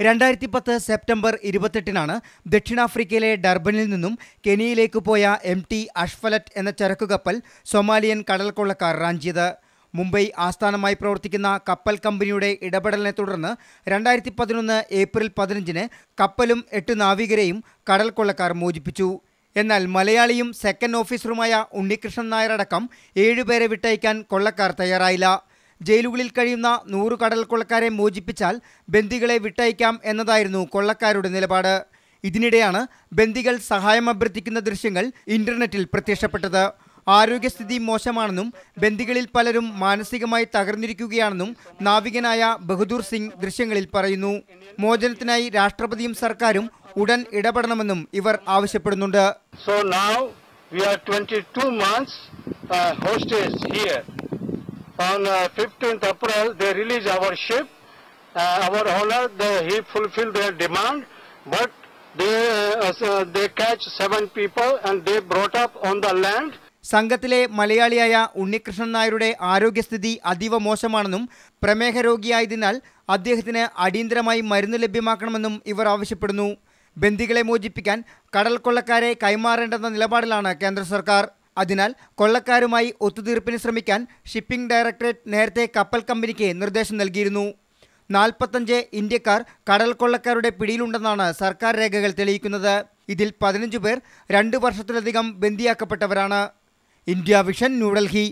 രണ്ടായിരത്തി പത്ത് സെപ്റ്റംബർ ഇരുപത്തെട്ടിനാണ് ദക്ഷിണാഫ്രിക്കയിലെ ഡർബനിൽ നിന്നും കെനിയയിലേക്ക് പോയ എം ടി അഷ്ഫലറ്റ് എന്ന ചരക്കു കപ്പൽ സൊമാലിയൻ കടൽക്കൊള്ളക്കാർ റാഞ്ചിയത്. മുംബൈ ആസ്ഥാനമായി പ്രവർത്തിക്കുന്ന കപ്പൽ കമ്പനിയുടെ ഇടപെടലിനെ തുടർന്ന് രണ്ടായിരത്തി പതിനൊന്ന് ഏപ്രിൽ പതിനഞ്ചിന് കപ്പലും എട്ട് നാവികരെയും കടൽക്കൊള്ളക്കാർ മോചിപ്പിച്ചു. എന്നാൽ മലയാളിയും സെക്കൻഡ് ഓഫീസറുമായ ഉണ്ണികൃഷ്ണൻ നായരടക്കം ഏഴുപേരെ വിട്ടയക്കാൻ കൊള്ളക്കാർ തയ്യാറായില്ല. ജയിലുകളിൽ കഴിയുന്ന നൂറ് കടൽ കൊള്ളക്കാരെ മോചിപ്പിച്ചാൽ ബന്ദികളെ വിട്ടയക്കാം എന്നതായിരുന്നു കൊള്ളക്കാരുടെ നിലപാട്. ഇതിനിടെയാണ് ബന്ദികൾ സഹായം അഭ്യർത്ഥിക്കുന്ന ദൃശ്യങ്ങൾ ഇന്റർനെറ്റിൽ പ്രത്യക്ഷപ്പെട്ടത്. ആരോഗ്യസ്ഥിതി മോശമാണെന്നും ബന്ദികളിൽ പലരും മാനസികമായി തകർന്നിരിക്കുകയാണെന്നും നാവികനായ ബഹദൂർ സിംഗ് ദൃശ്യങ്ങളിൽ പറയുന്നു. മോചനത്തിനായി രാഷ്ട്രപതിയും സർക്കാരും ഉടൻ ഇടപെടണമെന്നും ഇവർ ആവശ്യപ്പെടുന്നുണ്ട്. So now we are 22 months uh, hostage. On uh, 15th April, they release our ship. Uh, our owner, they, he fulfilled their demand, but they uh, so they catch seven people and they brought up on the land. സംഘത്തിലെ മലയാളിയായ ഉണ്ണികൃഷ്ണൻ നായരുടെ ആരോഗ്യസ്ഥിതി അതീവ മോശമാണെന്നും പ്രമേഹ രോഗിയായതിനാൽ അദ്ദേഹത്തിന് അടിയന്തരമായി മരുന്ന് ലഭ്യമാക്കണമെന്നും ഇവർ ആവശ്യപ്പെടുന്നു ബന്ദികളെ മോചിപ്പിക്കാൻ കടൽ കൈമാറേണ്ടെന്ന നിലപാടിലാണ് കേന്ദ്ര സർക്കാർ അതിനാൽ കൊള്ളക്കാരുമായി ഒത്തുതീർപ്പിന് ശ്രമിക്കാൻ ഷിപ്പിംഗ് ഡയറക്ടറേറ്റ് നേരത്തെ കപ്പൽ കമ്പനിക്ക് നിർദ്ദേശം നൽകിയിരുന്നു. നാൽപ്പത്തഞ്ച് ഇന്ത്യക്കാർ കടൽ കൊള്ളക്കാരുടെ പിടിയിലുണ്ടെന്നാണ് സർക്കാർ രേഖകൾ തെളിയിക്കുന്നത്. ഇതിൽ പതിനഞ്ച് പേർ രണ്ട് വർഷത്തിലധികം ബന്ദിയാക്കപ്പെട്ടവരാണ്. India vision New Delhi.